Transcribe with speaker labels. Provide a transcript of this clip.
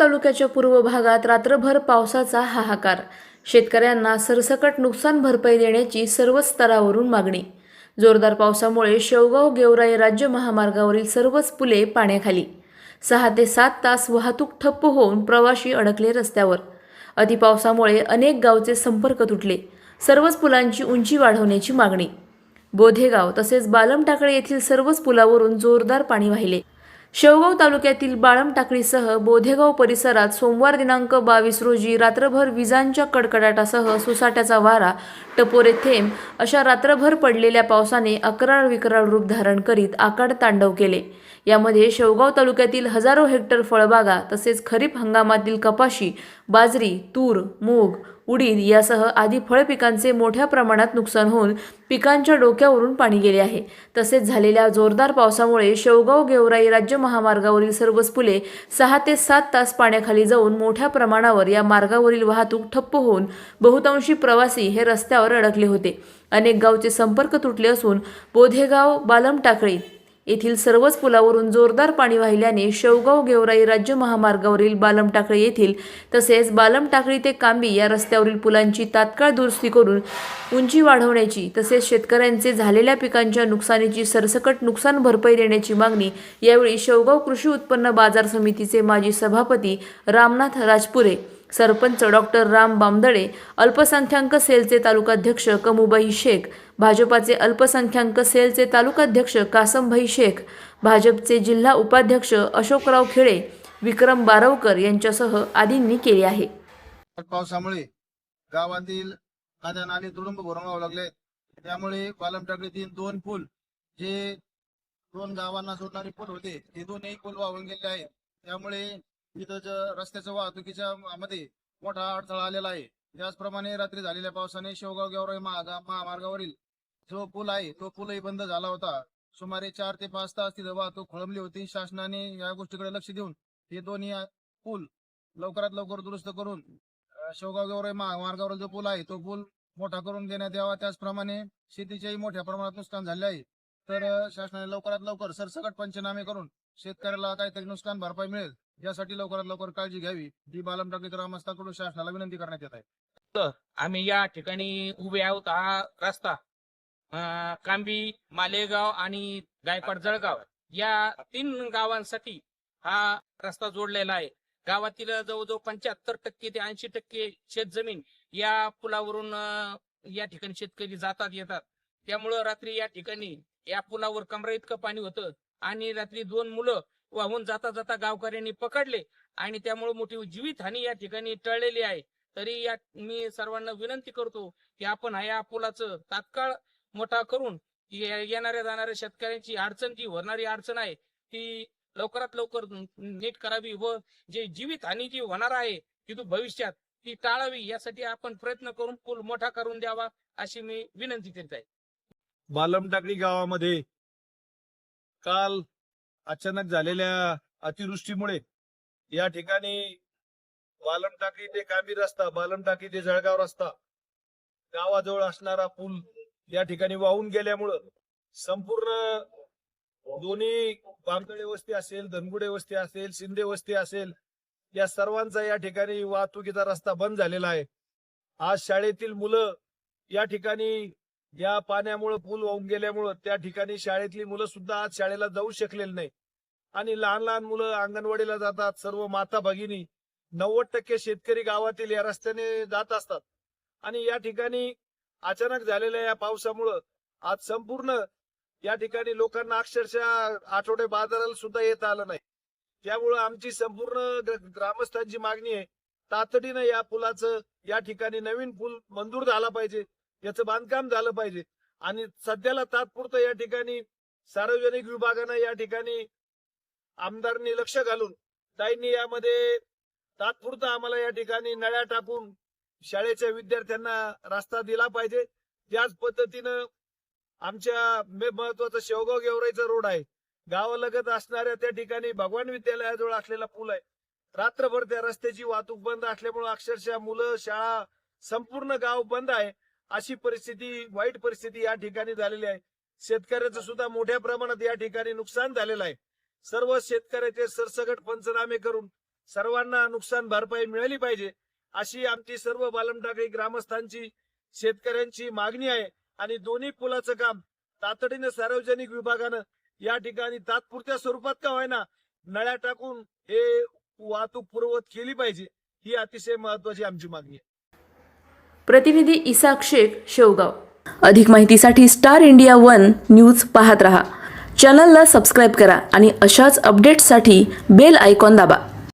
Speaker 1: तालुक्याच्या पूर्व भागात रात्रभर पावसाचा हाहाकार. शेतकऱ्यांना सरसकट नुकसान भरपाई देण्याची सर्व स्तरावरून मागणी. जोरदार पावसामुळे शेवगाव गेवराई राज्य महामार्गावरील सर्वच पुले पाण्याखाली. सहा ते सात तास वाहतूक ठप्प होऊन प्रवाशी अडकले रस्त्यावर. अतिपावसामुळे अनेक गावचे संपर्क तुटले. सर्वच पुलांची उंची वाढवण्याची मागणी. बोधेगाव तसेच बालमटाकळे येथील सर्वच पुलावरून जोरदार पाणी वाहिले. शेवगाव तालुक्यातील बाळमटाकळीसह बोधेगाव परिसरात सोमवार दिनांक बावीस रोजी रात्रभर विजांच्या कडकडाटासह सुसाट्याचा वारा टपोरे थेंब अशा रात्रभर पडलेल्या पावसाने अकराळ विकराळ रूप धारण करीत आकाड तांडव केले. यामध्ये शेवगाव तालुक्यातील हजारो हेक्टर फळबागा तसेच खरीप हंगामातील कपाशी बाजरी तूर मूग उडीद यासह आदी फळपिकांचे मोठ्या प्रमाणात नुकसान होऊन पिकांच्या डोक्यावरून पाणी गेले आहे. तसेच झालेल्या जोरदार पावसामुळे शेवगाव गेवराई राज्य महामार्गावरील सर्वच पुले सहा ते सात तास पाण्याखाली जाऊन मोठ्या प्रमाणावर या मार्गावरील वाहतूक ठप्प होऊन बहुतांशी प्रवासी हे रस्त्यावर अडकले होते. अनेक गावचे संपर्क तुटले असून बोधेगाव बालमटाकळी येथील सर्वच पुलावरून जोरदार पाणी वाहिल्याने शेवगाव गेवराई राज्य महामार्गावरील बालमटाकळी येथील तसेच बालमटाकळी ते कांबी या रस्त्यावरील पुलांची तात्काळ दुरुस्ती करून उंची वाढवण्याची तसेच शेतकऱ्यांचे झालेल्या पिकांच्या नुकसानीची सरसकट नुकसान भरपाई देण्याची मागणी यावेळी शेवगाव कृषी उत्पन्न बाजार समितीचे माजी सभापती रामनाथ राजपुरे सरपंच डॉक्टर राम बामदळे अल्पसंख्याक सेलचे तालुकाध्यक्ष कमुबाई शेख भाजपाचे अल्पसंख्याक सेलचे तालुकाध्यक्ष कासमभाई शेख भाजपचे जिल्हा उपाध्यक्ष अशोकराव खेळे विक्रम बारवकर यांच्यासह आदींनी केले आहे.
Speaker 2: पावसामुळे गावातील नद्या नाले तुडुंब भरून व्हावं लागले. त्यामुळे पालमटाकडीतील दोन पूल जे दोन गावांना जोडणारे पूल होते ते दोनही पूल वाहून गेले आहेत. त्यामुळे इथं रस्त्याच्या वाहतुकीच्या मध्ये मोठा अडथळा आलेला आहे. त्याचप्रमाणे रात्री झालेल्या पावसाने शेवगाव गेवराई महामार्गावरील जो पूल आहे तो पूलही बंद झाला होता. सुमारे चार ते पाच तास तिथं वाहतूक खोळंबली होती. शासनाने या गोष्टीकडे लक्ष देऊन हे दोन्ही पूल लवकरात लवकर दुरुस्त करून शेवगाव गेवराई महामार्गावर जो पूल आहे तो पूल मोठा करून देण्यात यावा. त्याचप्रमाणे शेतीचेही मोठ्या प्रमाणात नुकसान झाले आहे. तर शासनाने लवकरात लवकर सरसकट पंचनामे करून शेतकऱ्याला काहीतरी नुकसान भरपाई मिळेल. यासाठी लवकरात लवकर काळजी घ्यावी. ही बालम टाकळी ग्रामस्थांकडून शासनाला विनंती करण्यात येत आहे.
Speaker 3: आम्ही या ठिकाणी उभे आहोत हा रस्ता अं, कांबी मालेगाव आणि गायपाड जळगाव. या तीन गावांसाठी हा रस्ता जोडलेला आहे. गावातील जवळजवळ पंच्याहत्तर टक्के ते ऐंशी टक्के शेतजमीन या पुलावरून अं, या ठिकाणी शेतकरी जातात येतात. त्यामुळं रात्री या ठिकाणी या पुलावर कमरा इतकं पाणी होतं आणि रात्री दोन मुलं वाहून जाता जाता गावकऱ्यांनी पकडले आणि त्यामुळे मोठी जीवितहानी या ठिकाणी टळलेली आहे. तरी या मी सर्वांना विनंती करतो की आपण या पुलाचं तात्काळ मोठा करून येणाऱ्या जाणाऱ्या शेतकऱ्यांची अडचण जी होणारी अडचण आहे ती लवकरात लवकर नीट करावी व जे जीवित हानी जी होणार आहे तिथून भविष्यात ती टाळावी यासाठी आपण प्रयत्न करून पूल मोठा करून द्यावा अशी मी विनंती करीत आहे.
Speaker 4: बालमटाकडी गावामध्ये काल अचानक झालेल्या अतिवृष्टीमुळे या ठिकाणी बालमटाकडी ते कांबी रस्ता बालमटाकडी ते जळगाव रस्ता गावाजवळ असणारा पूल या ठिकाणी वाहून गेल्यामुळं संपूर्ण दोन्ही बामतळे वस्ती असेल धनगुडे वस्ती असेल शिंदे वस्ती असेल या सर्वांचा या ठिकाणी वाहतुकीचा रस्ता बंद झालेला आहे. आज शाळेतील मुलं या ठिकाणी या पाण्यामुळे पूल वाहून गेल्यामुळं त्या ठिकाणी शाळेतली मुलं सुद्धा आज शाळेला जाऊ शकलेली नाही आणि लहान लहान मुलं अंगणवाडीला जातात सर्व माता भगिनी. नव्वद टक्के शेतकरी गावातील या रस्त्याने जात असतात. आणि या ठिकाणी अचानक झालेल्या या पावसामुळं आज संपूर्ण या ठिकाणी लोकांना अक्षरशः आठवडे बाजाराला सुद्धा येता आलं नाही. त्यामुळं आमची संपूर्ण ग्रामस्थांची मागणी आहे तातडीनं या पुलाचं या ठिकाणी नवीन पूल मंजूर झाला पाहिजे. याचं बांधकाम झालं पाहिजे. आणि सध्याला तात्पुरतं या ठिकाणी सार्वजनिक विभागानं या ठिकाणी आमदारांनी लक्ष घालून ताईंनी यामध्ये तात्पुरतं आम्हाला या ठिकाणी नळ्या टाकून शाळेच्या विद्यार्थ्यांना रस्ता दिला पाहिजे. त्याच पद्धतीनं आमच्या महत्वाचं महत्त्वाचा शेवगाव गेवराईचा रोड आहे. गावालगत असणाऱ्या त्या ठिकाणी भगवान विद्यालयाजवळ असलेला पूल आहे. रात्रभर त्या रस्त्याची वाहतूक बंद असल्यामुळे अक्षरशः मुलं शाळा संपूर्ण गाव बंद आहे. अशी परिस्थिती वाईट परिस्थिती या ठिकाणी झालेली आहे. शेतकऱ्याचं सुद्धा मोठ्या प्रमाणात या ठिकाणी नुकसान झालेलं आहे. सर्व शेतकऱ्याचे सरसगट पंचनामे करून सर्वांना नुकसान भरपाई मिळाली पाहिजे अशी आमची सर्व बालमटाकळी ग्रामस्थांची शेतकऱ्यांची मागणी आहे. आणि दोन्ही पुलाचं काम तातडीने सार्वजनिक विभागानं या ठिकाणी तात्पुरत्या स्वरूपात का होईना नळ्या टाकून हे वाहतूक पूर्ववत केली पाहिजे ही अतिशय महत्वाची आमची मागणी आहे.
Speaker 1: प्रतिनिधी इसाक शेख शेवगाव. अधिक माहितीसाठी स्टार इंडिया वन न्यूज पाहत रहा. चॅनलला सबस्क्राईब करा आणि अशाच अपडेट्ससाठी बेल आयकॉन दाबा.